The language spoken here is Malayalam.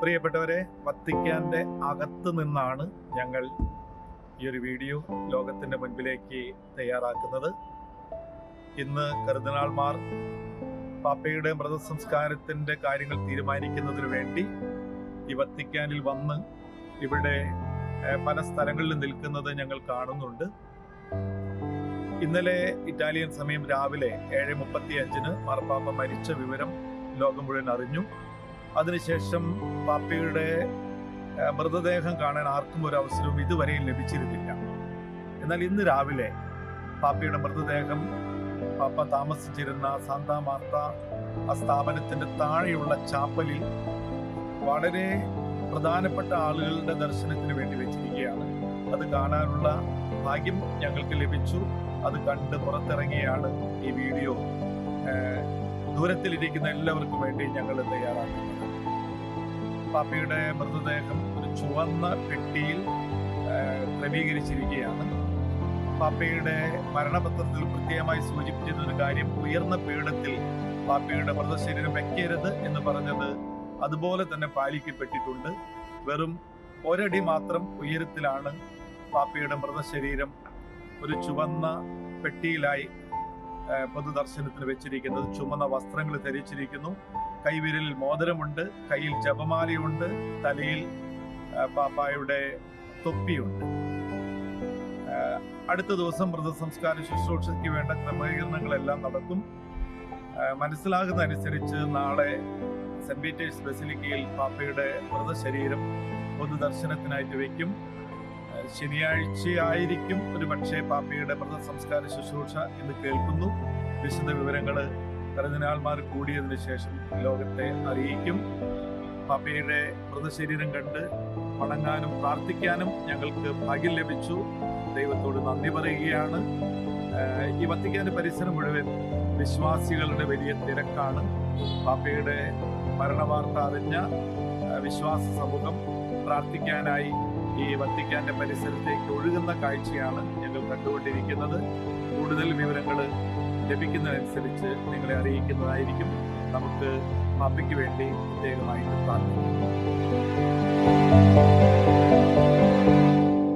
പ്രിയപ്പെട്ടവരെ വത്തിക്കാന്റെ അകത്ത് നിന്നാണ് ഞങ്ങൾ ഈ ഒരു വീഡിയോ ലോകത്തിന്റെ മുൻപിലേക്ക് തയ്യാറാക്കുന്നത്. ഇന്ന് കരുതനാൾമാർ പാപ്പയുടെ മൃതസംസ്കാരത്തിന്റെ കാര്യങ്ങൾ തീരുമാനിക്കുന്നതിന് വേണ്ടി ഈ വത്തിക്കാനിൽ വന്ന് ഇവിടെ പല സ്ഥലങ്ങളിൽ നിൽക്കുന്നത് ഞങ്ങൾ കാണുന്നുണ്ട്. ഇന്നലെ ഇറ്റാലിയൻ സമയം രാവിലെ ഏഴ് മുപ്പത്തി അഞ്ചിന് മാർപ്പാപ്പ മരിച്ച വിവരം ലോകം മുഴുവൻ അറിഞ്ഞു. അതിനുശേഷം പാപ്പയുടെ മൃതദേഹം കാണാൻ ആർക്കും ഒരു അവസരവും ഇതുവരെയും ലഭിച്ചിരുന്നില്ല. എന്നാൽ ഇന്ന് രാവിലെ പാപ്പയുടെ മൃതദേഹം പാപ്പ താമസിച്ചിരുന്ന സാന്താ മാർത്ത ആ സ്ഥാപനത്തിന്റെ താഴെയുള്ള ചാപ്പലിൽ വളരെ പ്രധാനപ്പെട്ട ആളുകളുടെ ദർശനത്തിന് വേണ്ടി വെച്ചിരിക്കുകയാണ്. അത് കാണാനുള്ള ഭാഗ്യം ഞങ്ങൾക്ക് ലഭിച്ചു. അത് കണ്ട് പുറത്തിറങ്ങിയാണ് ഈ വീഡിയോ ദൂരത്തിലിരിക്കുന്ന എല്ലാവർക്കും വേണ്ടി ഞങ്ങൾ തയ്യാറാക്കുന്നത് പാപ്പിയുടെ മൃതദേഹം ഒരു ചുവന്ന പെട്ടിയിൽ ക്രമീകരിച്ചിരിക്കുകയാണ്. പാപ്പയുടെ മരണപത്രത്തിൽ പ്രത്യേകമായി സൂചിപ്പിച്ചിരുന്ന ഒരു കാര്യം ഉയർന്ന പീഠത്തിൽ പാപ്പയുടെ മൃതശരീരം വെക്കരുത് എന്ന് പറഞ്ഞത് അതുപോലെ തന്നെ പാലിക്കപ്പെട്ടിട്ടുണ്ട്. വെറും ഒരടി മാത്രം ഉയരത്തിലാണ് പാപ്പയുടെ മൃതശരീരം ഒരു ചുവന്ന പെട്ടിയിലായി പൊതുദർശനത്തിന് വെച്ചിരിക്കുന്നത്. ചുമന്ന വസ്ത്രങ്ങൾ ധരിച്ചിരിക്കുന്നു. കൈവിരലിൽ മോതിരമുണ്ട്. കയ്യിൽ ജപമാലയുണ്ട്. തലയിൽ പാപ്പായുടെ തൊപ്പിയുണ്ട്. അടുത്ത ദിവസം മൃതസംസ്കാര ശുശ്രൂഷയ്ക്ക് വേണ്ട ക്രമീകരണങ്ങളെല്ലാം നടക്കും. മനസ്സിലാകുന്നതനുസരിച്ച് നാളെ സെന്റ് പീറ്റേഴ്സ് ബസിലിക്കയിൽ പാപ്പയുടെ മൃതശരീരം പൊതുദർശനത്തിനായിട്ട് ഏഹ്, ശനിയാഴ്ചയായിരിക്കും ഒരു പക്ഷേ പാപ്പയുടെ മൃതസംസ്കാര ശുശ്രൂഷ എന്ന് കേൾക്കുന്നു. വിശദ വിവരങ്ങൾ കരുതിനാൾമാർ കൂടിയതിനു ശേഷം ലോകത്തെ അറിയിക്കും. പാപ്പയുടെ മൃതശരീരം കണ്ട് വണങ്ങാനും പ്രാർത്ഥിക്കാനും ഞങ്ങൾക്ക് ഭാഗ്യം ലഭിച്ചു. ദൈവത്തോട് നന്ദി പറയുകയാണ്. ഈ വത്തിക്കാന്റെ പരിസരം മുഴുവൻ വിശ്വാസികളുടെ വലിയ തിരക്കാണ്. പാപ്പയുടെ മരണവാർത്ത അറിഞ്ഞ വിശ്വാസ സമൂഹം പ്രാർത്ഥിക്കാനായി ഈ വത്തിക്കാന്റെ പരിസരത്തേക്ക് ഒഴുകുന്ന കാഴ്ചയാണ് ഞങ്ങൾ കണ്ടുകൊണ്ടിരിക്കുന്നത്. കൂടുതൽ വിവരങ്ങൾ ലഭിക്കുന്നതനുസരിച്ച് നിങ്ങളെ അറിയിക്കുന്നതായിരിക്കും. നമുക്ക് പാപ്പയ്ക്ക് വേണ്ടി പ്രത്യേകമായിട്ട് പ്രാർത്ഥിക്കാം.